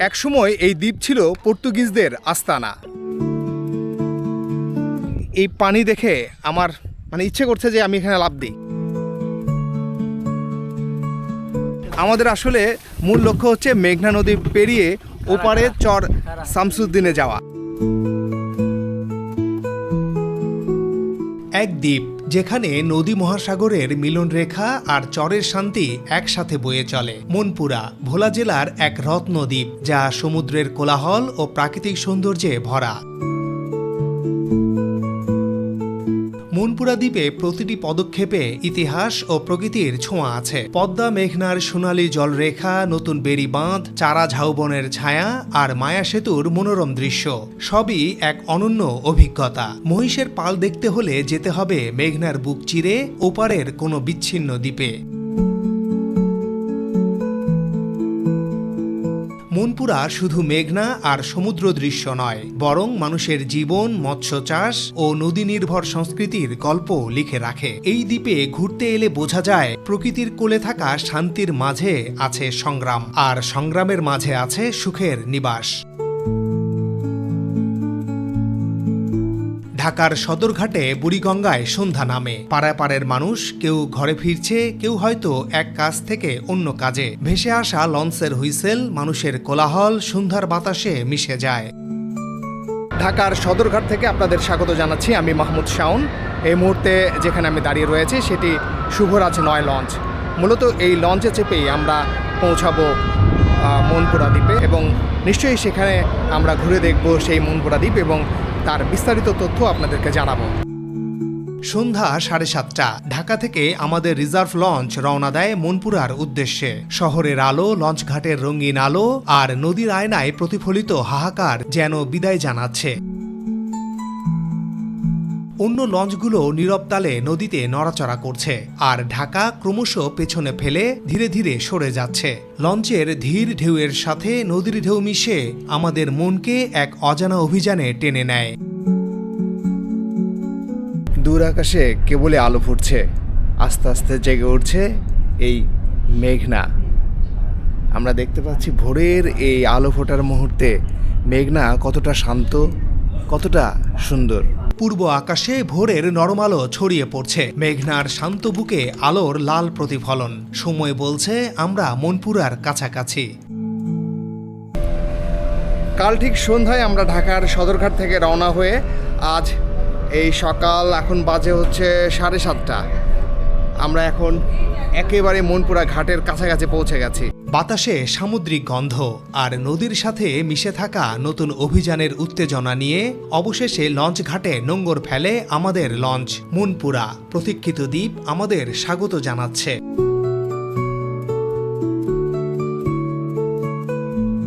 একসময় এই দ্বীপ ছিল পর্তুগিজদের আস্তানা। এই পানি দেখে আমার মানে ইচ্ছে করছে যে আমি এখানে লাভ দিই। আমাদের আসলে মূল লক্ষ্য হচ্ছে মেঘনা নদী পেরিয়ে ওপারে চর শামসুদ্দিনে যাওয়া। এক দ্বীপ। যেখানে নদী মহাসাগরের মিলন রেখা আর চরের শান্তি একসাথে বয়ে চলে। মনপুরা, ভোলা জেলার এক রত্নদ্বীপ, যা সমুদ্রের কোলাহল ও প্রাকৃতিক সৌন্দর্যে ভরা। মনপুরা দ্বীপে প্রতিটি পদক্ষেপে ইতিহাস ও প্রকৃতির ছোঁয়া আছে। পদ্মা, মেঘনার সোনালি জলরেখা, নতুন বেড়ি বাঁধ, চারা ঝাউবনের ছায়া আর মায়া সেতুর মনোরম দৃশ্য। সবই এক অনন্য অভিজ্ঞতা। মহিষের পাল দেখতে হলে যেতে হবে মেঘনার বুক চিরে, ওপারের কোনো বিচ্ছিন্ন দ্বীপে। মনপুরা শুধু মেঘনা আর সমুদ্র দৃশ্য নয়, বরং মানুষের জীবন, মৎস্য চাষ ও নদী নির্ভর সংস্কৃতির গল্প লিখে রাখে। এই দ্বীপে ঘুরতে এলে বোঝা যায়, প্রকৃতির কোলে থাকা শান্তির মাঝে আছে সংগ্রাম, আর সংগ্রামের মাঝে আছে সুখের নিবাস। ঢাকার সদরঘাটে বুড়িগঙ্গায় সন্ধ্যা নামে। পাড়াপাড়ের মানুষ, কেউ ঘরে ফিরছে, কেউ হয়তো এক কাজ থেকে অন্য কাজে। ভেসে আসা লঞ্চের হুইসেল, মানুষের কোলাহল, সন্ধ্যার বাতাসে মিশে যায়। ঢাকার সদরঘাট থেকে আপনাদের স্বাগত জানাচ্ছি আমি মাহমুদ শাওন। এই মুহূর্তে যেখানে আমি দাঁড়িয়ে রয়েছি, সেটি শুভরাজ নয় লঞ্চ। মূলত এই লঞ্চে চেপেই আমরা পৌঁছাবো মনপুরা দ্বীপে এবং নিশ্চয়ই সেখানে আমরা ঘুরে দেখব সেই মনপুরা দ্বীপ এবং তার বিস্তারিত তথ্য আপনাদেরকে জানাব। সন্ধ্যা সাড়ে সাতটা, ঢাকা থেকে আমাদের রিজার্ভ লঞ্চ রওনা দেয় মনপুরার উদ্দেশ্যে। শহরের আলো, লঞ্চ ঘাটের রঙিন আলো আর নদীর আয়নায় প্রতিফলিত হাহাকার যেন বিদায় জানাচ্ছে। অন্য লঞ্চগুলো নীরব তালে নদীতে নড়াচড়া করছে, আর ঢাকা ক্রমশ পেছনে ফেলে ধীরে ধীরে সরে যাচ্ছে। লঞ্চের ধীর ঢেউয়ের সাথে নদীর ঢেউ মিশে আমাদের মনকে এক অজানা অভিযানে টেনে নেয়। দূর আকাশে কেবলে আলো ফুটছে, আস্তে আস্তে জেগে উঠছে এই মেঘনা। আমরা দেখতে পাচ্ছি ভোরের এই আলো ফোটার মুহূর্তে মেঘনা কতটা শান্ত, কতটা সুন্দর। পূর্ব আকাশে ভোরের নরম আলো ছড়িয়ে পড়ছে। মেঘনার শান্ত বুকে আলোর লাল প্রতিফলন। সময় বলছে আমরা মনপুরার কাছাকাছি। কাল ঠিক সন্ধ্যায় আমরা ঢাকার সদরঘাট থেকে রওনা হয়ে আজ এই সকাল এখন বাজে হচ্ছে সাড়ে সাতটা। আমরা এখন একেবারে মনপুরা ঘাটের কাছাকাছি পৌঁছে গেছি। বাতাসে সামুদ্রিক গন্ধ আর নদীর সাথে মিশে থাকা নতুন অভিযানের উত্তেজনা নিয়ে অবশেষে লঞ্চ ঘাটে নোঙ্গর ফেলে আমাদের লঞ্চ মনপুরা। প্রতীক্ষিত দ্বীপ আমাদের স্বাগত জানাচ্ছে।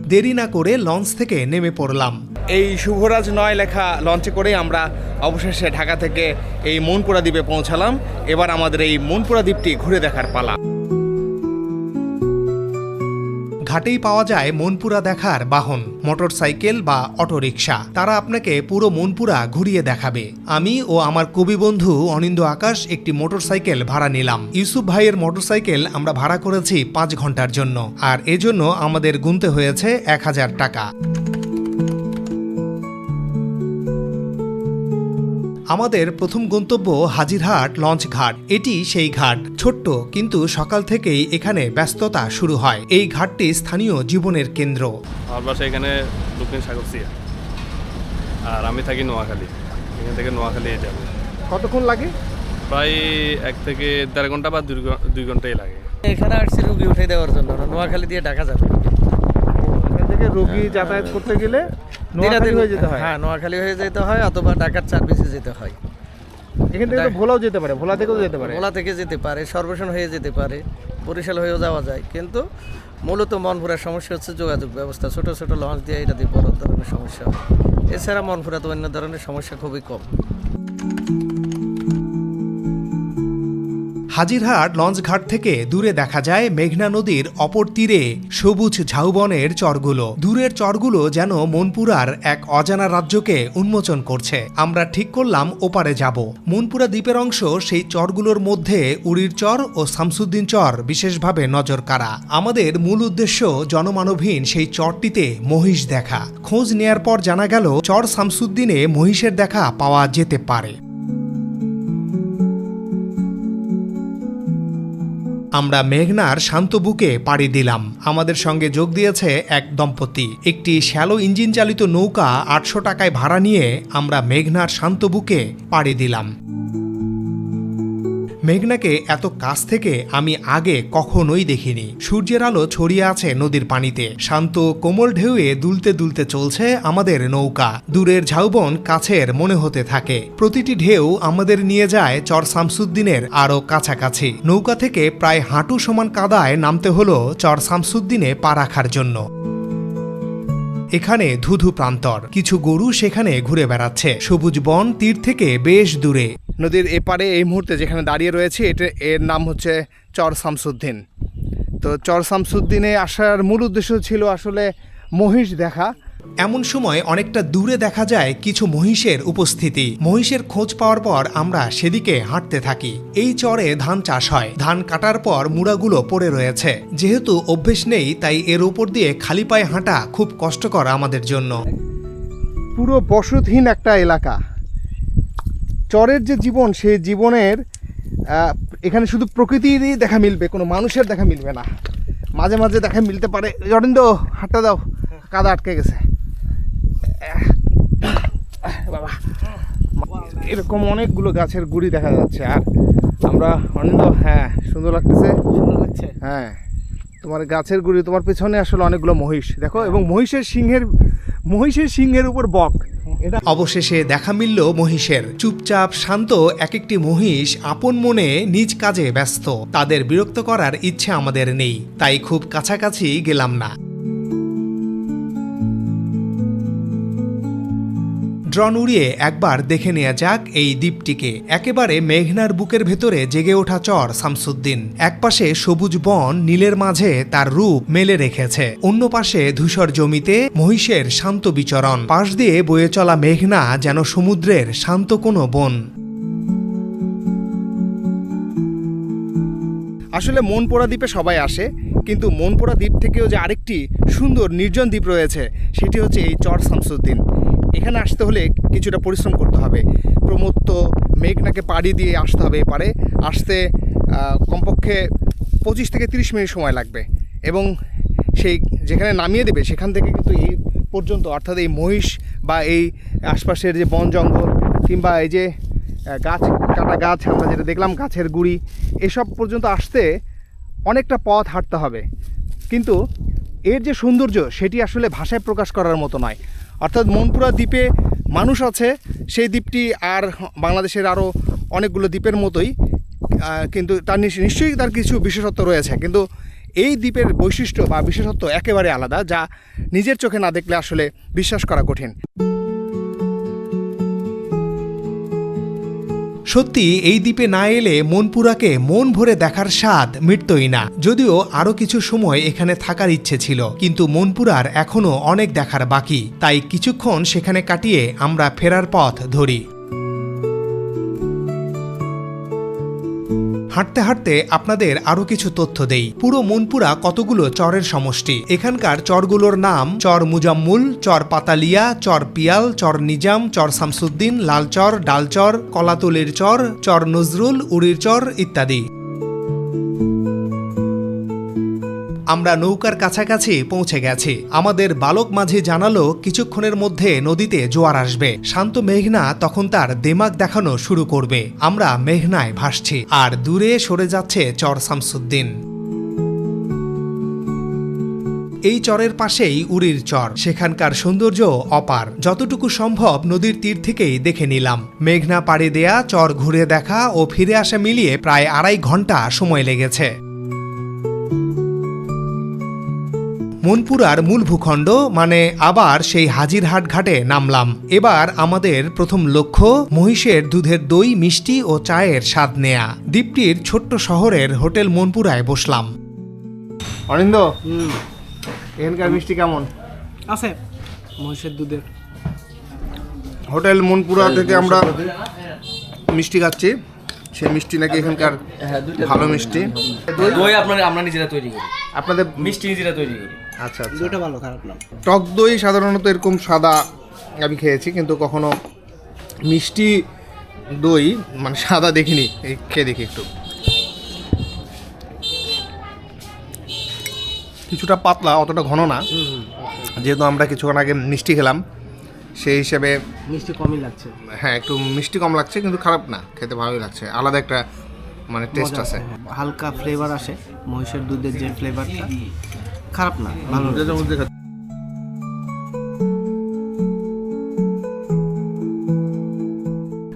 দেরি না করে লঞ্চ থেকে নেমে পড়লাম। এই শুভরাজ নয় লেখা লঞ্চে করে আমরা অবশেষে ঢাকা থেকে এই মনপুরা দ্বীপে পৌঁছালাম। এবার আমাদের এই মনপুরা দ্বীপটি ঘুরে দেখার পালা। ঘাটেই পাওয়া যায় মনপুরা দেখার বাহন, মোটরসাইকেল বা অটোরিকশা। তারা আপনাকে পুরো মনপুরা ঘুরিয়ে দেখাবে। আমি ও আমার কবি বন্ধু অনিন্দ আকাশ একটি মোটরসাইকেল ভাড়া নিলাম। ইউসুফ ভাইয়ের মোটরসাইকেল আমরা ভাড়া করেছি পাঁচ ঘণ্টার জন্য। আর এজন্য আমাদের গুনতে হয়েছে এক হাজার টাকা। আমাদের প্রথম গন্তব্য হাজিরহাট লঞ্চ ঘাট। এটি সেই ঘাট ছোট্ট কিন্তু সকাল থেকেই এখানে ব্যস্ততা শুরু হয়। এই ঘাটটি স্থানীয় জীবনের কেন্দ্র। আমার বাসা এখানে দক্ষিণ সাগরসিয়া আর আমি থাকি নোয়াখালী। এখান থেকে নোয়াখালী যাব। কতক্ষণ লাগে? প্রায় এক থেকে দেড় ঘণ্টা বা দুই ঘন্টাই লাগে। এখানে আসছি রুগী উঠে দেওয়ার জন্য নোয়াখালী দিয়ে ঢাকা যাবে। এখান থেকে রোগী যাতায়াত করতে গেলে নোয়াখালী হয়ে যেতে হয়। হ্যাঁ নোয়াখালী হয়ে যেতে হয় অথবা ঢাকার সার্ভিসে যেতে হয়। এখান থেকে তো ভোলাও যেতে পারে ভোলা থেকেও যেতে পারে। ভোলা থেকে যেতে পারে সর্বশন হয়ে যেতে পারে বরিশাল হয়েও যাওয়া যায়। কিন্তু মূলত মনপুরার সমস্যা হচ্ছে যোগাযোগ ব্যবস্থা। ছোট ছোট লঞ্চ দিয়ে এটা দিয়ে বড় ধরনের সমস্যা হয়। এছাড়া মনপুরা তো অন্য ধরনের সমস্যা খুবই কম। হাজিরহাট লঞ্চঘাট থেকে দূরে দেখা যায় মেঘনা নদীর অপর তীরে সবুজ ঝাউবনের চরগুলো। দূরের চরগুলো যেন মনপুরার এক অজানা রাজ্যকে উন্মোচন করছে। আমরা ঠিক করলাম ওপারে যাব। মনপুরা দ্বীপের অংশ সেই চরগুলোর মধ্যে উড়ির চর ও শামসুদ্দিন চর বিশেষভাবে নজর কাড়া আমাদের মূল উদ্দেশ্য জনমানবহীন সেই চরটিতে মহিষ দেখা। খোঁজ নেয়ার পর জানা গেল, চর শামসুদ্দিনে মহিষের দেখা পাওয়া যেতে পারে। আমরা মেঘনার শান্ত বুকে পাড়ি দিলাম। আমাদের সঙ্গে যোগ দিয়েছে এক দম্পতি। একটি শ্যালো ইঞ্জিন চালিত নৌকা আটশো টাকায় ভাড়া নিয়ে আমরা মেঘনার শান্ত বুকে পাড়ি দিলাম। মেঘনাকে এত কাছ থেকে আমি আগে কখনোই দেখিনি। সূর্যের আলো ছড়িয়ে আছে নদীর পানিতে। শান্ত কোমল ঢেউয়ে দুলতে দুলতে চলছে আমাদের নৌকা। দূরের ঝাউবন কাছের মনে হতে থাকে। প্রতিটি ঢেউ আমাদের নিয়ে যায় চর শামসুদ্দিনের আরও কাছাকাছি। নৌকা থেকে প্রায় হাঁটু সমান কাদায় নামতে হলো চর শামসুদ্দিনে পা রাখার জন্য। এখানে ধুধু প্রান্তর। কিছু গরু সেখানে ঘুরে বেড়াচ্ছে। সবুজ বন তীর থেকে বেশ দূরে। নদীর এপারে এই মুহূর্তে যেখানে দাঁড়িয়ে রয়েছে, এটা, এর নাম হচ্ছে চর শামসুদ্দিন। তো চর শামসুদ্দিনে আসার মূল উদ্দেশ্য ছিল আসলে মহিষ দেখা। এমন সময় অনেকটা দূরে দেখা যায় কিছু মহিষের উপস্থিতি। মহিষের খোঁজ পাওয়ার পর আমরা সেদিকে হাঁটতে থাকি। এই চরে ধান চাষ হয়। ধান কাটার পর মুড়াগুলো পড়ে রয়েছে। যেহেতু অভ্যেস নেই, তাই এর উপর দিয়ে খালি পায়ে হাঁটা খুব কষ্টকর আমাদের জন্য। পুরো বসতহীন একটা এলাকা। চরের যে জীবন, সেই জীবনের এখানে শুধু প্রকৃতিরই দেখা মিলবে, কোনো মানুষের দেখা মিলবে না। মাঝে মাঝে দেখা মিলতে পারে। অরিন্দ হাঁটটা দাও। কাদা আটকে গেছে। বাবা এরকম অনেকগুলো গাছের গুড়ি দেখা যাচ্ছে আর আমরা অনিন্দ হ্যাঁ সুন্দর লাগতেছে? সুন্দর লাগছে। হ্যাঁ তোমার গাছের গুড়ি তোমার পেছনে আসলে অনেকগুলো মহিষ দেখো এবং মহিষের সিংহের মহিষের সিংহের উপর বক। এটা অবশেষে দেখা মিলল মহিষের। চুপচাপ শান্ত এক একটি মহিষ আপন মনে নিজ কাজে ব্যস্ত। তাদের বিরক্ত করার ইচ্ছে আমাদের নেই তাই খুব কাছাকাছি গেলাম না। ড্রন উড়িয়ে একবার দেখে নেওয়া যাক এই দ্বীপটিকে। একেবারে মেঘনার বুকের ভেতরে জেগে ওঠা চর শামসুদ্দিন। একপাশে সবুজ বন নীলের মাঝে তার রূপ মেলে রেখেছে। অন্য পাশে ধূসর জমিতে মহিষের শান্ত বিচরণ। পাশ দিয়ে বয়ে চলা মেঘনা যেন সমুদ্রের শান্ত কোনো বন। আসলে মনপোড়া দ্বীপে সবাই আসে, কিন্তু মনপোড়া দ্বীপ থেকেও যে আরেকটি সুন্দর নির্জন দ্বীপ রয়েছে, সেটি হচ্ছে এই চর শামসুদ্দিন। এখানে আসতে হলে কিছুটা পরিশ্রম করতে হবে। প্রমত্ত মেঘনাকে পাড়ি দিয়ে আসতে হবে এপারে। আসতে কমপক্ষে পঁচিশ থেকে তিরিশ মিনিট সময় লাগবে এবং সেই যেখানে নামিয়ে দেবে সেখান থেকে কিন্তু এই পর্যন্ত, অর্থাৎ এই মহিষ বা এই আশপাশের যে বন জঙ্গল কিংবা এই যে গাছ, কাটা গাছ, আমরা যেটা দেখলাম গাছের গুড়ি, এসব পর্যন্ত আসতে অনেকটা পথ হাঁটতে হবে। কিন্তু এর যে সৌন্দর্য সেটি আসলে ভাষায় প্রকাশ করার মতো নয়। অর্থাৎ মনপুরা দ্বীপে মানুষ আছে, সেই দ্বীপটি আর বাংলাদেশের আরও অনেকগুলো দ্বীপের মতোই কিন্তু তার নিশ- নিশ্চয়ই তার কিছু বিশেষত্ব রয়েছে। কিন্তু এই দ্বীপের বৈশিষ্ট্য বা বিশেষত্ব একেবারে আলাদা, যা নিজের চোখে না দেখলে আসলে বিশ্বাস করা কঠিন। সত্যি, এই দ্বীপে না এলে মনপুরাকে মন ভরে দেখার স্বাদ মিটতই না। যদিও আরও কিছু সময় এখানে থাকার ইচ্ছে ছিল, কিন্তু মনপুরার এখনও অনেক দেখার বাকি। তাই কিছুক্ষণ সেখানে কাটিয়ে আমরা ফেরার পথ ধরি। হাঁটতে হাঁটতে আপনাদের আরও কিছু তথ্য দেই। পুরো মনপুরা কতগুলো চরের সমষ্টি? এখানকার চরগুলোর নাম, চর মুজাম্মুল, চর পাতালিয়া, চর পিয়াল, চর নিজাম, চর শামসুদ্দিন, লালচর, ডালচর, কলাতুলের চর চর নজরুল উড়ির চর ইত্যাদি। আমরা নৌকার কাছাকাছি পৌঁছে গেছি। আমাদের বালক মাঝি জানালো, কিছুক্ষণের মধ্যে নদীতে জোয়ার আসবে। শান্ত মেঘনা তখন তার দেমাগ দেখানো শুরু করবে। আমরা মেঘনায় ভাসছি, আর দূরে সরে যাচ্ছে চর শামসুদ্দিন। এই চরের পাশেই উড়ির চর। সেখানকার সৌন্দর্য অপার। যতটুকু সম্ভব নদীর তীর থেকেই দেখে নিলাম। মেঘনা পাড়ি দেয়া, চর ঘুরে দেখা ও ফিরে আসা মিলিয়ে প্রায় আড়াই ঘণ্টা সময় লেগেছে। মনপুরার মূল ভূখণ্ড মানে আবার সেই হাজিরহাট ঘাটে নামলাম। এবার আমাদের প্রথম লক্ষ্য মহিষের দুধের দই মিষ্টি ও চায়ের স্বাদ নেয়া। দ্বীপটির ছোট্ট শহরের হোটেল মনপুরায় বসলাম। অরিন্দ এখানকার মিষ্টি কেমন? আছে। মহিষের দুধের। হোটেল মনপুরা থেকে আমরা মিষ্টি খাচ্ছি। সেই মিষ্টি নাকি এখানকার ভালো মিষ্টি। দই আপনার আমরা নিজেরা তৈরি করি। আপনাদের মিষ্টি নিজেরা তৈরি করি। আচ্ছা আচ্ছা। দুইটা ভালো খারাপ না। টক দই সাধারণত এরকম সাদা আমি খেয়েছি কিন্তু কখনো মিষ্টি দই মানে সাদা দেখিনি এই খেয়ে দেখি একটু। কিছুটা পাতলা অতটা ঘন না। যেহেতু আমরা কিছুক্ষণ আগে মিষ্টি খেলাম সেই হিসেবে মিষ্টি কমই লাগছে। হ্যাঁ একটু মিষ্টি কম লাগছে কিন্তু খারাপ না খেতে ভালোই লাগছে। আলাদা একটা মানে টেস্ট আছে হালকা ফ্লেভার আসে মহিষের দুধের যে ফ্লেভারটা খারাপ না ভালো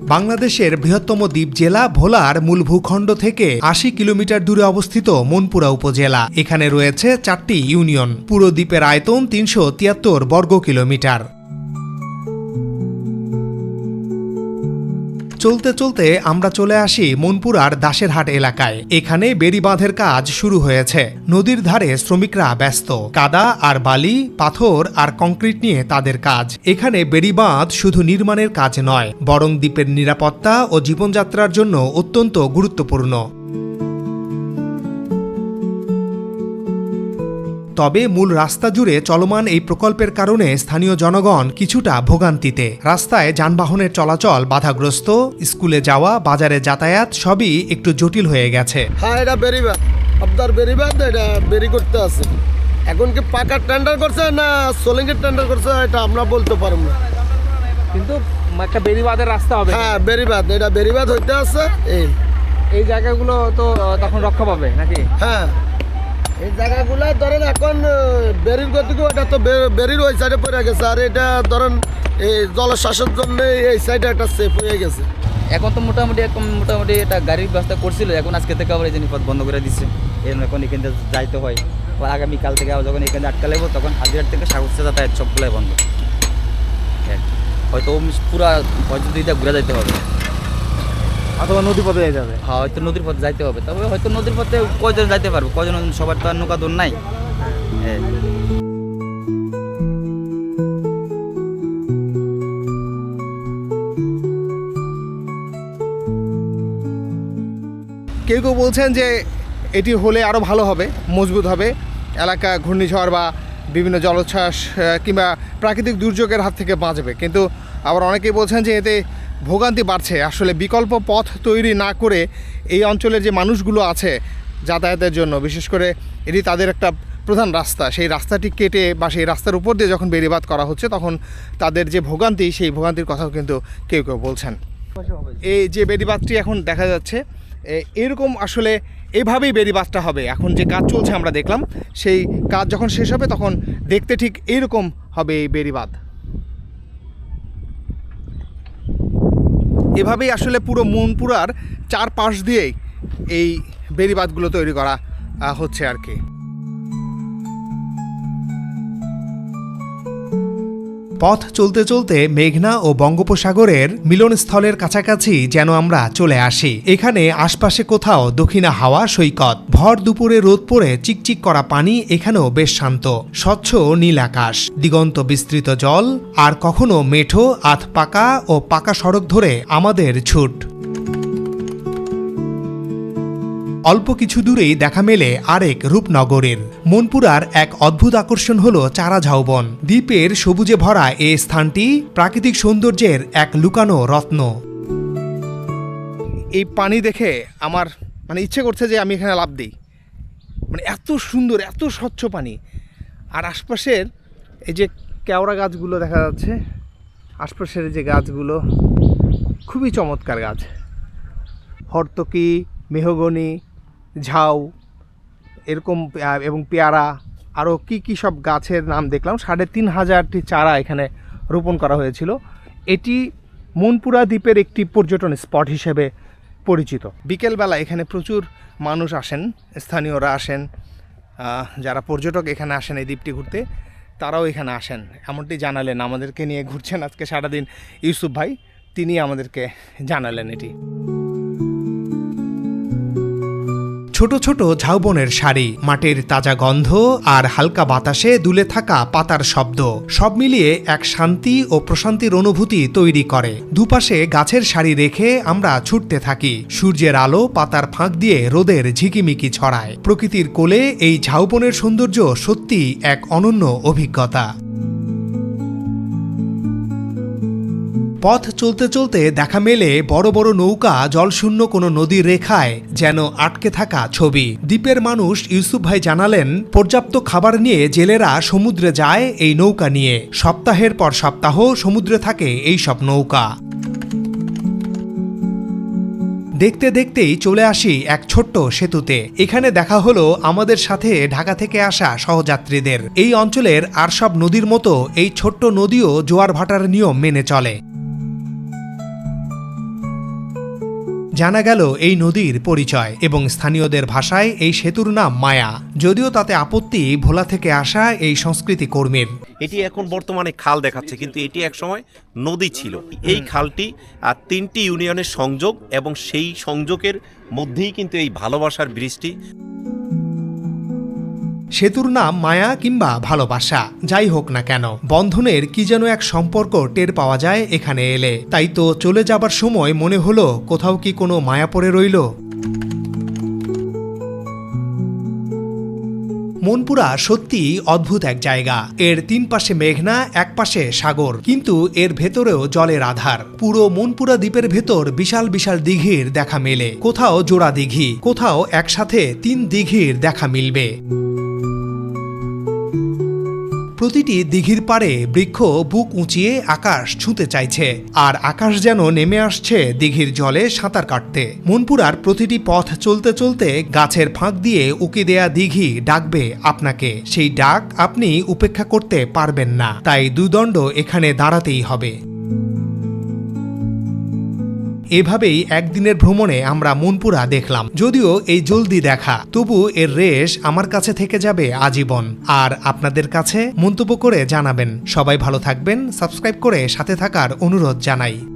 বাংলাদেশের বৃহত্তম দ্বীপ জেলা ভোলার মূল ভূখণ্ড থেকে আশি কিলোমিটার দূরে অবস্থিত মনপুরা উপজেলা। এখানে রয়েছে চারটি ইউনিয়ন। পুরো দ্বীপের আয়তন তিনশো তিয়াত্তর বর্গ কিলোমিটার। চলতে চলতে আমরা চলে আসি মনপুরার দাসেরহাট এলাকায়। এখানে বেড়ি বাঁধের কাজ শুরু হয়েছে। নদীর ধারে শ্রমিকরা ব্যস্ত। কাদা আর বালি, পাথর আর কংক্রিট নিয়ে তাদের কাজ। এখানে বেড়ি বাঁধ শুধু নির্মাণের কাজ নয়, বরং দ্বীপের নিরাপত্তা ও জীবনযাত্রার জন্য অত্যন্ত গুরুত্বপূর্ণ। তবে মূল রাস্তা জুড়ে চলমান এই প্রকল্পের কারণে স্থানীয় জনগণ কিছুটা ভোগান্তিতে। রাস্তায় যানবাহনের চলাচল বাধাগ্রস্ত স্কুলে যাওয়া বাজারে যাতায়াত সবই একটু জটিল হয়ে গেছে। হ্যাঁ এটা বেরিবাদ আপনার বেরিবাদ এটা বেরি করতে আছে। এখন কি পাকার টেন্ডার করছে না সোলিংয়ের টেন্ডার করছে এটা আমরা বলতে পারব না। কিন্তু একটা বেরিবাদের রাস্তা হবে। হ্যাঁ বেরিবাদ এটা বেরিবাদ হইতে আছে এই। এই জায়গাগুলো তো তখন রক্ষা পাবে নাকি? হ্যাঁ। এই জায়গাগুলো ধরেন এখন বেরির এটা তো বেরির ওই সাইডে পড়ে গেছে, আর এটা ধরেন এই এই সাইডে একটা সেফ হয়ে গেছে। এখন তো মোটামুটি, এখন মোটামুটি গাড়ির ব্যবস্থা করছিল, এখন আজকে থেকে জিনিস বন্ধ করে দিচ্ছে জন্য এখন এখান থেকে যাইতে হয়। আগামীকাল থেকে আবার যখন এখানে আটকা তখন হাজিরার থেকে সাগরসে যাতায়াত সবগুলোই বন্ধ। এই। হয়তো পুরা হয়তো দুইটা ঘুরে যাইতে হবে। অথবা নদী পথে যাবে হ্যাঁ হয়তো নদীর পথে যাইতে হবে। তবে হয়তো নদীর পথে কয়জন যাইতে পারবে? কয়জন সবার তো আর নৌকা দৌড় নাই? এই। কেউ কেউ বলছেন যে এটি হলে আরও ভালো হবে মজবুত হবে। এলাকা ঘূর্ণিঝড় বা বিভিন্ন জলোচ্ছ্বাস কিংবা প্রাকৃতিক দুর্যোগের হাত থেকে বাঁচবে। কিন্তু আবার অনেকেই বলছেন যে এতে ভোগান্তি বাড়ছে। আসলে বিকল্প পথ তৈরি না করে এই অঞ্চলের যে মানুষগুলো আছে যাতায়াতের জন্য, বিশেষ করে এটি তাদের একটা প্রধান রাস্তা। সেই রাস্তাটি কেটে বা সেই রাস্তার উপর দিয়ে যখন বেরিবাদ করা হচ্ছে, তখন তাদের যে ভোগান্তি, সেই ভোগান্তির কথাও কিন্তু কেউ কেউ বলছেন। এই যে বেড়িবাঁধটি এখন দেখা যাচ্ছে এরকম আসলে এভাবেই বেড়িবাঁধটা হবে। এখন যে কাজ চলছে আমরা দেখলাম, সেই কাজ যখন শেষ হবে, তখন দেখতে ঠিক এইরকম হবে এই বেড়িবাঁধ। এভাবেই আসলে পুরো মনপুরার চারপাশ দিয়েই এই বেড়িবাঁধগুলো তৈরি করা হচ্ছে আর কি। পথ চলতে চলতে মেঘনা ও বঙ্গোপসাগরের মিলনস্থলের কাছাকাছি যেন আমরা চলে আসি। এখানে আশপাশে কোথাও দক্ষিণা হাওয়া সৈকত। ভর দুপুরে রোদ পড়ে চিকচিক করা পানি এখানেও বেশ শান্ত। স্বচ্ছ নীল আকাশ। দিগন্ত বিস্তৃত জল। আর কখনো মেঠো, আধ পাকা ও পাকা সড়ক ধরে আমাদের ছুট। অল্প কিছু দূরেই দেখা মেলে আরেক রূপনগরের। মনপুরার এক অদ্ভুত আকর্ষণ হল চারা ঝাউবন। দ্বীপের সবুজে ভরা এই স্থানটি প্রাকৃতিক সৌন্দর্যের এক লুকানো রত্ন। এই পানি দেখে আমার মানে ইচ্ছে করছে যে আমি এখানে লাভ দিই। মানে এত সুন্দর, এত স্বচ্ছ পানি। আর আশপাশের এই যে কেওড়া গাছগুলো দেখা যাচ্ছে, আশপাশের যে গাছগুলো, খুবই চমৎকার গাছ। হর্তকি, মেহগনি ঝাউ, এরকম এবং পেয়ারা আরও কি কি সব গাছের নাম দেখলাম। সাড়ে তিন হাজারটি চারা এখানে রোপণ করা হয়েছিল। এটি মনপুরা দ্বীপের একটি পর্যটন স্পট হিসেবে পরিচিত। বিকেলবেলা এখানে প্রচুর মানুষ আসেন, স্থানীয়রা আসেন যারা পর্যটক এখানে আসেন এই দ্বীপটি ঘুরতে, তারাও এখানে আসেন। এমনটি জানালেন, আমাদেরকে নিয়ে ঘুরছেন আজকে সারাদিন ইউসুফ ভাই তিনি আমাদেরকে জানালেন এটি। ছোট ছোট ঝাউবনের শাড়ি, মাটির তাজা গন্ধ আর হালকা বাতাসে দুলে থাকা পাতার শব্দ, সব মিলিয়ে এক শান্তি ও প্রশান্তির অনুভূতি তৈরি করে। দুপাশে গাছের সারি রেখে আমরা ছুটতে থাকি। সূর্যের আলো পাতার ফাঁক দিয়ে রোদের ঝিকিমিকি ছড়ায়। প্রকৃতির কোলে এই ঝাউবনের সৌন্দর্য সত্যি এক অনন্য অভিজ্ঞতা। পথ চলতে চলতে দেখা মেলে বড় বড় নৌকা জলশূন্য কোনো নদীর রেখায় যেন আটকে থাকা ছবি। দ্বীপের মানুষ ইউসুফ ভাই জানালেন, পর্যাপ্ত খাবার নিয়ে জেলেরা সমুদ্রে যায় এই নৌকা নিয়ে। সপ্তাহের পর সপ্তাহ সমুদ্রে থাকে এই সব নৌকা। দেখতে দেখতেই চলে আসি এক ছোট্ট সেতুতে। এখানে দেখা হলো আমাদের সাথে ঢাকা থেকে আসা সহযাত্রীদের। এই অঞ্চলের আর সব নদীর মতো এই ছোট্ট নদীও জোয়ার ভাটার নিয়ম মেনে চলে। জানা গেল এই নদীর পরিচয় এবং স্থানীয়দের ভাষায় এই সেতুর নাম মায়া। যদিও তাতে আপত্তি ভোলা থেকে আসা এই সংস্কৃতি কর্মীর। এটি এখন বর্তমানে খাল দেখাচ্ছে, কিন্তু এটি একসময় নদী ছিল। এই খালটি আর তিনটি ইউনিয়নের সংযোগ এবং সেই সংযোগের মধ্যেই কিন্তু এই ভালোবাসার ব্রিজটি সেতুর নাম মায়া কিংবা ভালোবাসা। যাই হোক না কেন, বন্ধনের কি যেন এক সম্পর্ক টের পাওয়া যায় এখানে এলে। তাই তো চলে যাবার সময় মনে হলো, কোথাও কি কোনো মায়া পড়ে রইল? মনপুরা সত্যি অদ্ভুত এক জায়গা। এর তিন পাশে মেঘনা, এক পাশে সাগর। কিন্তু এর ভেতরেও জলের আধার। পুরো মনপুরা দ্বীপের ভেতর বিশাল বিশাল দিঘির দেখা মেলে। কোথাও জোড়া দিঘি, কোথাও একসাথে তিন দিঘির দেখা মিলবে। প্রতিটি দিঘির পারে বৃক্ষ বুক উঁচিয়ে আকাশ ছুঁতে চাইছে। আর আকাশ যেন নেমে আসছে দিঘির জলে সাঁতার কাটতে। মনপুরার প্রতিটি পথ চলতে চলতে গাছের ফাঁক দিয়ে উকি দেয়া দিঘি ডাকবে আপনাকে। সেই ডাক আপনি উপেক্ষা করতে পারবেন না। তাই দুদণ্ড এখানে দাঁড়াতেই হবে। এভাবেই একদিনের ভ্রমণে আমরা মনপুরা দেখলাম। যদিও এই জলদি দেখা, তবু এর রেশ আমার কাছে থেকে যাবে আজীবন। আর আপনাদের কাছে মন্তব্য করে জানাবেন। সবাই ভালো থাকবেন, সাবস্ক্রাইব করে সাথে থাকার অনুরোধ জানাই।